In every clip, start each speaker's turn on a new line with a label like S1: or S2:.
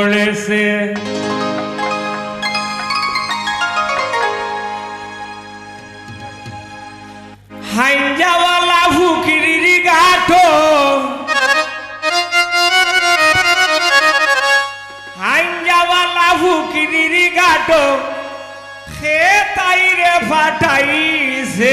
S1: পড়েছে হাইঞ্জাওয়ালা ফুকিরির গাঠো। হাইঞ্জাওয়ালা ফুকিরির গাঠো। সে তাইরে ফাটাইছে।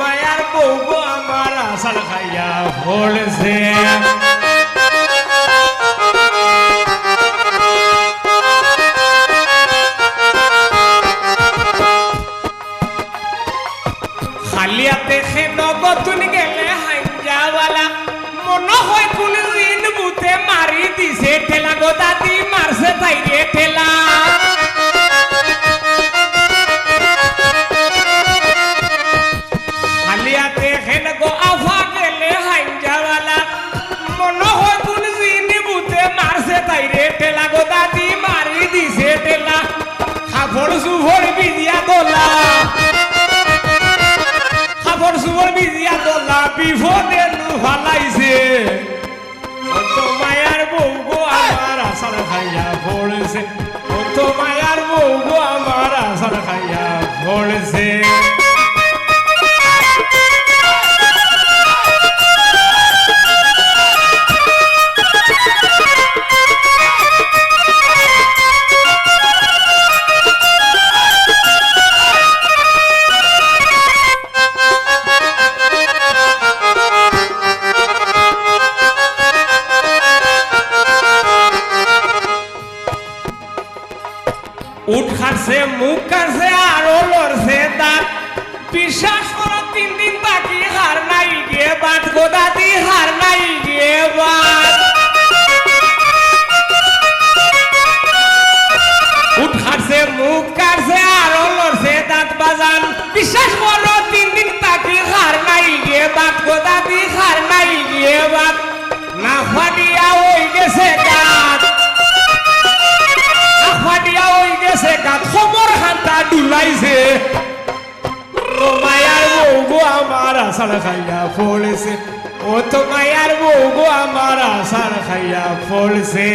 S1: মায়ার বউগো আমার আষাঢ় খাইয়া পড়েছে। খালিয়াতে সে নগতুন গেলে হাইজাওয়ালা, মনে হয় কোন দিন বুতে মারি দিছে ঠেলা গো দাদি মারছে বিপদে নু ফালাইছে ও তো মায়ার বউ গো আমার আসার খাইয়া পড়েছে ও তো মায়ার বউ গো আমার আসার খাইয়া পড়েছে উঠ খাচ্ছে মুখ কাটছে আরও লড়ছে তার। বিশ্বাস করো, তিন দিন বাকি হার নাই গিয়ে বাদ গোদাতি হার নাই গিয়ে বাদ আষাঢ় খাইয়া পড়েছে ও তোমায় আর বউ গো আমার আষাঢ় খাইয়া পড়েছে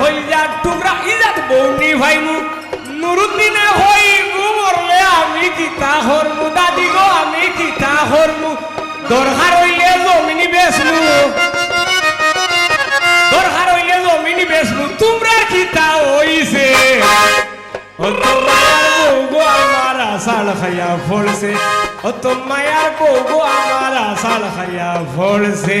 S1: জানের জান হই যার টুকরা ইজাত বৌনি ভাইমু। নুরুদ্দিনে হই গু মরলে আমি কিতা হরমু দাদি গো, আমি কিতা হরমু দরকার হইলে জমিনি বেসমু দরকার হইলে জমিনি বেসমু তোমরা কিতা হইছে? ও তো গো, আমার আসাল খাইয়া ফলছে। ও তো মায়ার বউ গো, আমার আসাল খাইয়া ফলছে।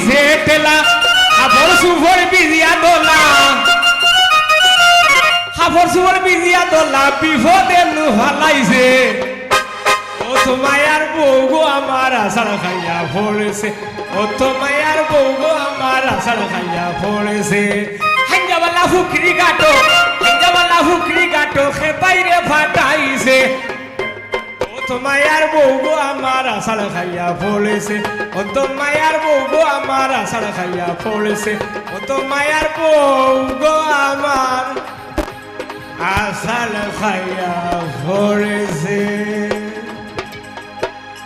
S1: মারি দিছে টেলা হাফর সুফর বিজিয়া দোলা। হাফর সুফর বিজিয়া দোলা, বিপদে নু হালাইছে ও তো মায়ার বউ গো আমার আষাঢ় খাইয়া পড়েছে। ও তো মায়ার বউ গো আমার আষাঢ় খাইয়া আষাঢ় খাইয়া পড়েছে ও তো মায়ার বউ গো আমার আষাঢ় খাইয়া পড়েছে ও তো মায়ার বউ গো আমার আষাঢ় খাইয়া পড়েছে